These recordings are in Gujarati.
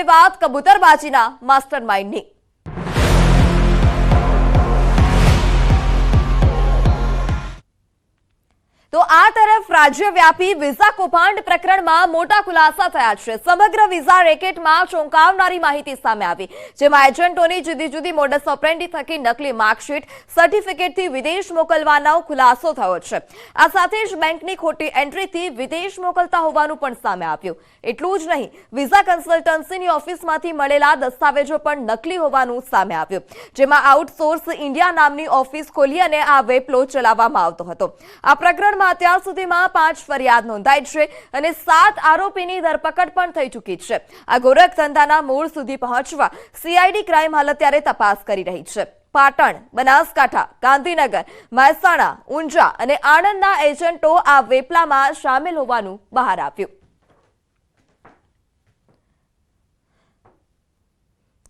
હવે વાત કબૂતરબાજીના માસ્ટર માઇન્ડની તો આ તરફ રાજ્યવ્યાપી વિઝા કૌભાંડ પ્રકરણમાં મોટા ખુલાસા થયા છે. સમગ્ર વિઝા રેકેટમાં ચોંકાવનારી માહિતી સામે આવી, જેમાં એજન્ટોની જુદી જુદી મોડસ ઓપરેન્ડી થકી નકલી માર્કશીટ સર્ટિફિકેટથી વિદેશ મોકલવાનો ખુલાસો થયો છે. આ સાથે જ બેંકની ખોટી એન્ટ્રીથી વિદેશ મોકલતા હોવાનું પણ સામે આવ્યું. એટલું જ નહીં, વિઝા કન્સલ્ટન્સીની ઓફિસમાંથી મળેલા દસ્તાવેજો પણ નકલી હોવાનું સામે આવ્યું, જેમાં આઉટસોર્સ ઇન્ડિયા નામની ઓફિસ ખોલી અને આ વેપલો ચલાવવામાં આવતો હતો. આ પ્રકરણમાં અત્યાર સુધીમાં પાંચ ફરિયાદ નોંધાઈ છે અને સાત આરોપીની ધરપકડ પણ થઈ ચૂકી છે. આ ગોરખ ધંધાના મૂળ સુધી પહોંચવા સીઆઈડી ક્રાઇમ હાલ અત્યારે તપાસ કરી રહી છે. પાટણ, બનાસકાંઠા, ગાંધીનગર, મહેસાણા, ઊંઝા અને આણંદના એજન્ટો આ વેપલામાં સામેલ હોવાનું બહાર આવ્યું.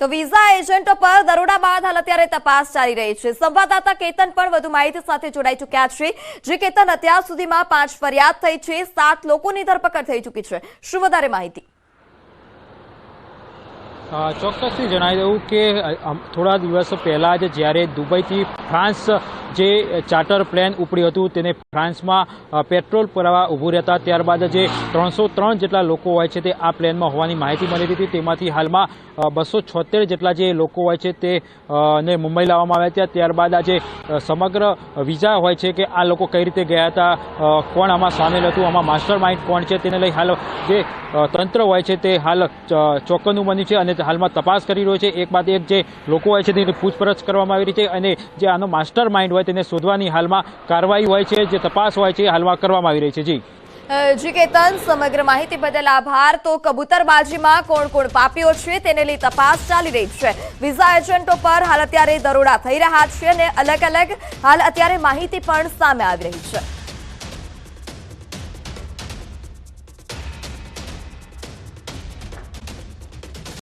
તો વિઝા એજન્ટો પર દરોડા બાદ હાલ અત્યારે તપાસ ચાલી રહી છે. સંવાદદાતા કેતન પણ વધુ માહિતી સાથે જોડાઈ ચૂક્યા છે. જે કેતન અત્યાર સુધીમાં પાંચ ફરિયાદ થઈ છે. સાત લોકોની ધરપકડ થઈ ચૂકી છે. શું વધારે માહિતી? ચોક્કસથી જણાવી દઉં કે થોડા દિવસો પહેલાં જ જ્યારે દુબઈથી ફ્રાન્સ જે ચાર્ટર પ્લેન ઉપડ્યું હતું તેને ફ્રાન્સમાં પેટ્રોલ પુરાવા ઊભું રહેતા ત્યારબાદ જે ત્રણસો ત્રણ જેટલા લોકો હોય છે તે આ પ્લેનમાં હોવાની માહિતી મળી હતી. તેમાંથી હાલમાં બસો છોતેર જેટલા જે લોકો હોય છે તે ને મુંબઈ લાવવામાં આવ્યા હતા. ત્યારબાદ આ જે સમગ્ર વિઝા હોય છે કે આ લોકો કઈ રીતે ગયા હતા કોણ આમાં સામેલ હતું, આમાં માસ્ટર માઇન્ડ કોણ છે તેને લઈ હાલ જે તંત્ર હોય છે તે હાલ ચોક્કસનું બન્યું છે અને હાલમાં તપાસ કરી રહ્યો છે. એક બાદ એક જે લોકો હોય છે તેની પૂછપરછ કરવામાં આવી રહી છે અને જે આનો માસ્ટર માઇન્ડ હોય તેને શોધવાની હાલમાં કાર્યવાહી હોય છે, જે તપાસ હોય છે હાલમાં કરવામાં આવી રહી છે. જી. જી કેતન, સમગ્ર માહિતી બદલ આભાર. તો કબૂતરબાજીમાં કોણ કોણ પાપીઓ છે તેને લઈ તપાસ ચાલી રહી છે. વિઝા એજન્ટો પર હાલ અત્યારે દરોડા થઈ રહ્યા છે અને અલગ અલગ હાલ અત્યારે માહિતી પણ સામે આવી રહી છે.